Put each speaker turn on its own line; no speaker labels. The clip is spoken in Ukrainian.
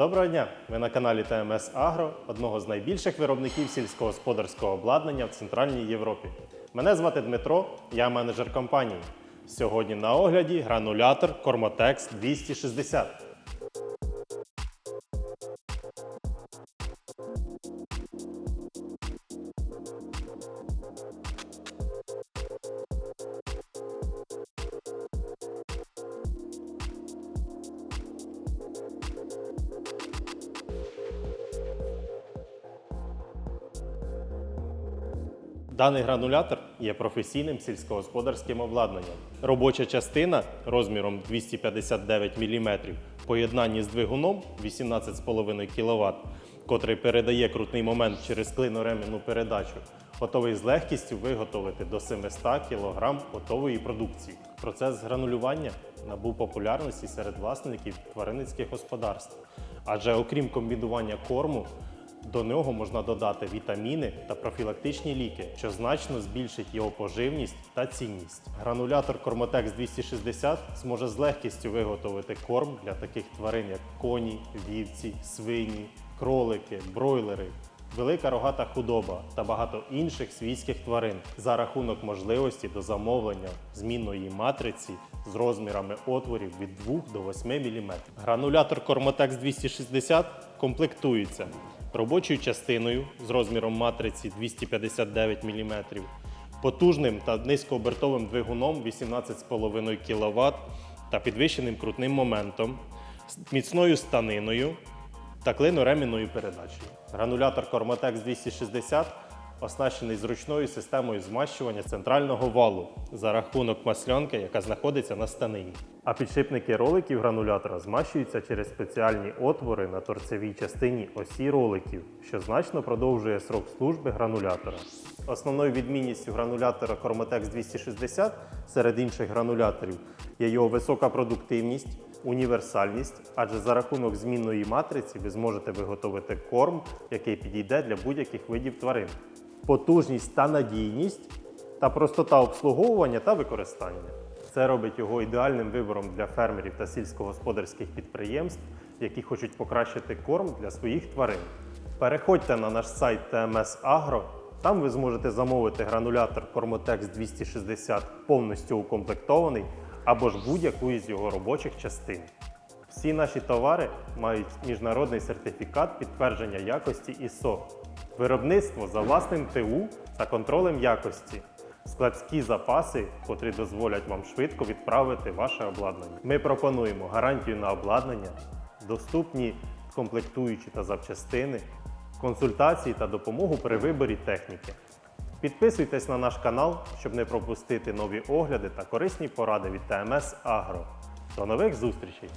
Доброго дня! Ви на каналі ТМС Агро, одного з найбільших виробників сільськогосподарського обладнання в Центральній Європі. Мене звати Дмитро, я менеджер компанії. Сьогодні на огляді гранулятор Кормотекс 260. Даний гранулятор є професійним сільськогосподарським обладнанням. Робоча частина розміром 259 мм в поєднанні з двигуном 18,5 кВт, котрий передає крутний момент через клиноременну передачу, готовий з легкістю виготовити до 700 кг готової продукції. Процес гранулювання набув популярності серед власників тваринницьких господарств, адже окрім комбінування корму, до нього можна додати вітаміни та профілактичні ліки, що значно збільшить його поживність та цінність. Гранулятор Cormotex 260 зможе з легкістю виготовити корм для таких тварин, як коні, вівці, свині, кролики, бройлери. Велика рогата худоба та багато інших свійських тварин за рахунок можливості до замовлення змінної матриці з розмірами отворів від 2 до 8 мм. Гранулятор Cormotex 260 комплектується робочою частиною з розміром матриці 259 мм, потужним та низькообертовим двигуном 18,5 кВт та підвищеним крутним моментом, міцною станиною та клиноремінною передачею. Гранулятор Cormatex 260 оснащений зручною системою змащування центрального валу за рахунок маслянки, яка знаходиться на станині. А підшипники роликів гранулятора змащуються через спеціальні отвори на торцевій частині осі роликів, що значно продовжує срок служби гранулятора. Основною відмінністю гранулятора Cormotex 260 серед інших грануляторів є його висока продуктивність, універсальність, адже за рахунок змінної матриці ви зможете виготовити корм, який підійде для будь-яких видів тварин. Потужність та надійність та простота обслуговування та використання. Це робить його ідеальним вибором для фермерів та сільськогосподарських підприємств, які хочуть покращити корм для своїх тварин. Переходьте на наш сайт TMS Agro. Там ви зможете замовити гранулятор Cormotex 260 повністю укомплектований або ж будь-яку із його робочих частин. Всі наші товари мають міжнародний сертифікат підтвердження якості ISO, виробництво за власним ТУ та контролем якості, складські запаси, котрі дозволять вам швидко відправити ваше обладнання. Ми пропонуємо гарантію на обладнання, доступні комплектуючі та запчастини, консультації та допомогу при виборі техніки. Підписуйтесь на наш канал, щоб не пропустити нові огляди та корисні поради від ТМС Агро. До нових зустрічей!